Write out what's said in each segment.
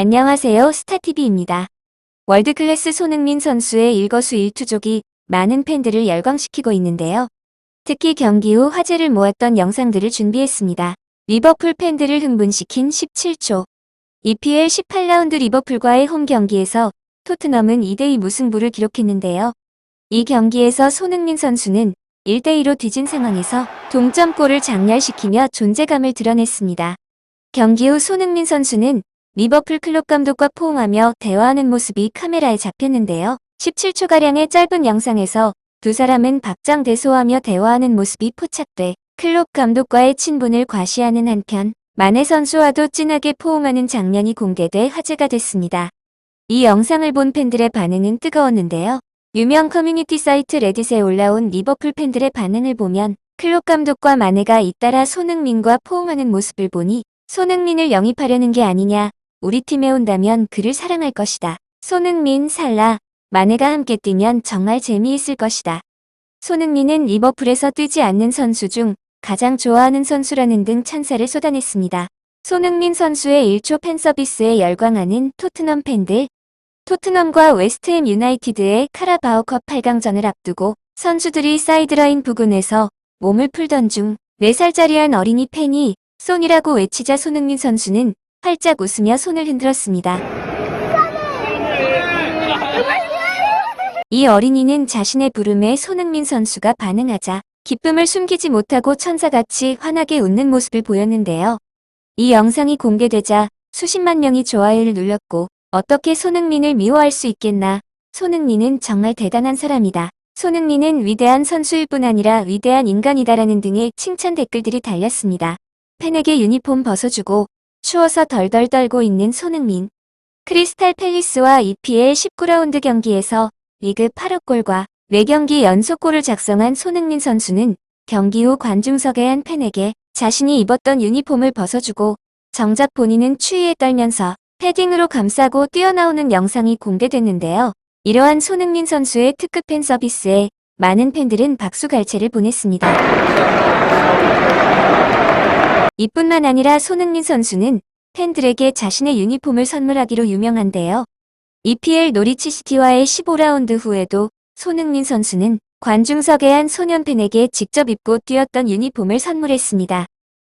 안녕하세요. 스타TV입니다. 월드클래스 손흥민 선수의 일거수일투족이 많은 팬들을 열광시키고 있는데요. 특히 경기 후 화제를 모았던 영상들을 준비했습니다. 리버풀 팬들을 흥분시킨 17초. EPL 18라운드 리버풀과의 홈 경기에서 토트넘은 2대2 무승부를 기록했는데요. 이 경기에서 손흥민 선수는 1대2로 뒤진 상황에서 동점골을 장렬시키며 존재감을 드러냈습니다. 경기 후 손흥민 선수는 리버풀 클럽 감독과 포옹하며 대화하는 모습이 카메라에 잡혔는데요. 17초가량의 짧은 영상에서 두 사람은 박장대소하며 대화하는 모습이 포착돼 클롭 감독과의 친분을 과시하는 한편 마네 선수와도 진하게 포옹하는 장면이 공개돼 화제가 됐습니다. 이 영상을 본 팬들의 반응은 뜨거웠는데요. 유명 커뮤니티 사이트 레딧에 올라온 리버풀 팬들의 반응을 보면 클롭 감독과 마네가 잇따라 손흥민과 포옹하는 모습을 보니 손흥민을 영입하려는 게 아니냐 우리 팀에 온다면 그를 사랑할 것이다. 손흥민, 살라, 마네가 함께 뛰면 정말 재미있을 것이다. 손흥민은 리버풀에서 뛰지 않는 선수 중 가장 좋아하는 선수라는 등 찬사를 쏟아냈습니다. 손흥민 선수의 1초 팬서비스에 열광하는 토트넘 팬들. 토트넘과 웨스트햄 유나이티드의 카라바오컵 8강전을 앞두고 선수들이 사이드라인 부근에서 몸을 풀던 중 4살짜리 한 어린이 팬이 손이라고 외치자 손흥민 선수는 활짝 웃으며 손을 흔들었습니다. 이 어린이는 자신의 부름에 손흥민 선수가 반응하자 기쁨을 숨기지 못하고 천사같이 환하게 웃는 모습을 보였는데요. 이 영상이 공개되자 수십만 명이 좋아요를 눌렀고 어떻게 손흥민을 미워할 수 있겠나. 손흥민은 정말 대단한 사람이다. 손흥민은 위대한 선수일 뿐 아니라 위대한 인간이다라는 등의 칭찬 댓글들이 달렸습니다. 팬에게 유니폼 벗어주고 추워서 덜덜 떨고 있는 손흥민. 크리스탈 팰리스와 EPL 19라운드 경기에서 리그 8억 골과 4경기 연속골을 작성한 손흥민 선수는 경기 후 관중석의 한 팬에게 자신이 입었던 유니폼을 벗어주고 정작 본인은 추위에 떨면서 패딩으로 감싸고 뛰어나오는 영상이 공개됐는데요. 이러한 손흥민 선수의 특급 팬 서비스에 많은 팬들은 박수갈채를 보냈습니다. 이뿐만 아니라 손흥민 선수는 팬들에게 자신의 유니폼을 선물하기로 유명한데요. EPL 노리치 시티와의 15라운드 후에도 손흥민 선수는 관중석의 한 소년 팬에게 직접 입고 뛰었던 유니폼을 선물했습니다.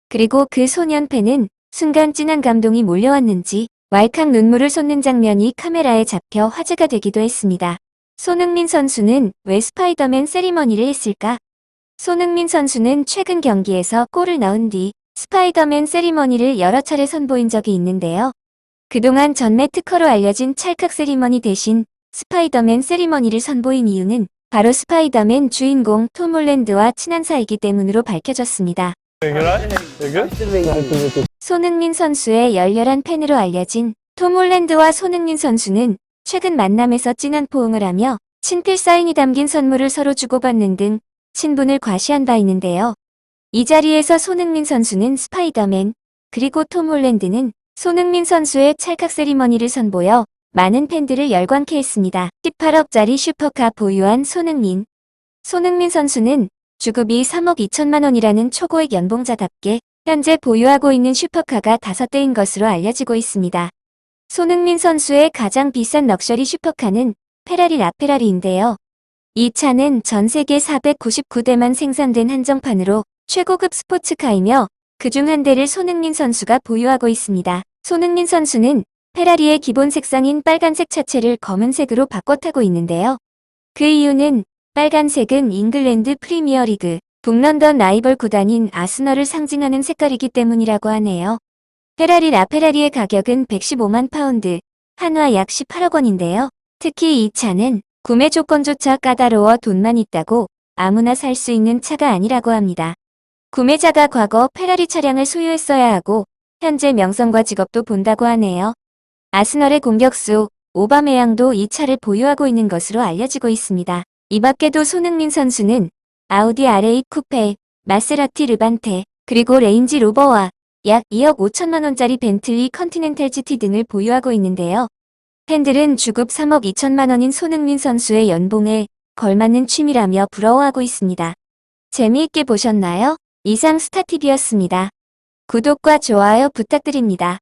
그리고 그 소년 팬은 순간 진한 감동이 몰려왔는지 왈칵 눈물을 쏟는 장면이 카메라에 잡혀 화제가 되기도 했습니다. 손흥민 선수는 왜 스파이더맨 세리머니를 했을까? 손흥민 선수는 최근 경기에서 골을 넣은 뒤 스파이더맨 세리머니를 여러 차례 선보인 적이 있는데요. 그동안 전매 특허로 알려진 찰칵 세리머니 대신 스파이더맨 세리머니를 선보인 이유는 바로 스파이더맨 주인공 톰 홀랜드와 친한 사이기 때문으로 밝혀졌습니다. 손흥민 선수의 열렬한 팬으로 알려진 톰 홀랜드와 손흥민 선수는 최근 만남에서 진한 포옹을 하며 친필 사인이 담긴 선물을 서로 주고받는 등 친분을 과시한 바 있는데요. 이 자리에서 손흥민 선수는 스파이더맨, 그리고 톰 홀랜드는 손흥민 선수의 찰칵 세리머니를 선보여 많은 팬들을 열광케 했습니다. 18억짜리 슈퍼카 보유한 손흥민. 손흥민 선수는 주급이 3억 2천만 원이라는 초고액 연봉자답게 현재 보유하고 있는 슈퍼카가 5대인 것으로 알려지고 있습니다. 손흥민 선수의 가장 비싼 럭셔리 슈퍼카는 페라리 라페라리인데요. 이 차는 전 세계 499대만 생산된 한정판으로 최고급 스포츠카이며 그중 한 대를 손흥민 선수가 보유하고 있습니다. 손흥민 선수는 페라리의 기본 색상인 빨간색 차체를 검은색으로 바꿔 타고 있는데요. 그 이유는 빨간색은 잉글랜드 프리미어리그 북런던 라이벌 구단인 아스널을 상징하는 색깔이기 때문이라고 하네요. 페라리 라페라리의 가격은 115만 파운드, 한화 약 18억 원인데요. 특히 이 차는 구매 조건조차 까다로워 돈만 있다고 아무나 살 수 있는 차가 아니라고 합니다. 구매자가 과거 페라리 차량을 소유했어야 하고 현재 명성과 직업도 본다고 하네요. 아스널의 공격수 오바메양도 이 차를 보유하고 있는 것으로 알려지고 있습니다. 이 밖에도 손흥민 선수는 아우디 R8 쿠페, 마세라티 르반테, 그리고 레인지 로버와 약 2억 5천만 원짜리 벤틀리 컨티넨탈 GT 등을 보유하고 있는데요. 팬들은 주급 3억 2천만 원인 손흥민 선수의 연봉에 걸맞는 취미라며 부러워하고 있습니다. 재미있게 보셨나요? 이상 스타TV였습니다. 구독과 좋아요 부탁드립니다.